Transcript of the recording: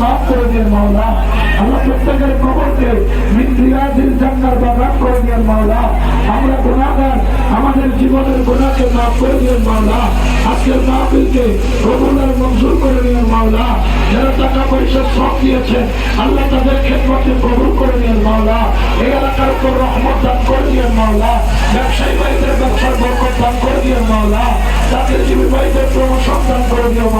মাফ করে দিয়ে মাওলা। আল্লাহ প্রত্যেকের কবরকে মিন্দিরাজির জান্নার বাগান করে দিয়ে মাওলা। আমরা গুণাগার আমাদের জীবনের গুণাকে মাফ করে দিয়ে মাওলা। আজকের মাহফিলকে কবুলের মঞ্জুর করে দিয়ে মাওলা। যারা টাকা পয়সা সব দিয়েছে, আল্লাহ তাদের ক্ষেত্রে কবুল করে দিয়ে মাওলা। এই এলাকার উপর রহমত দান করে দিয়ে মাওলা। ব্যবসায়ী ভাইদের ব্যবসার বরকত দান করে দিয়ে মাওলা। তাদের জীবী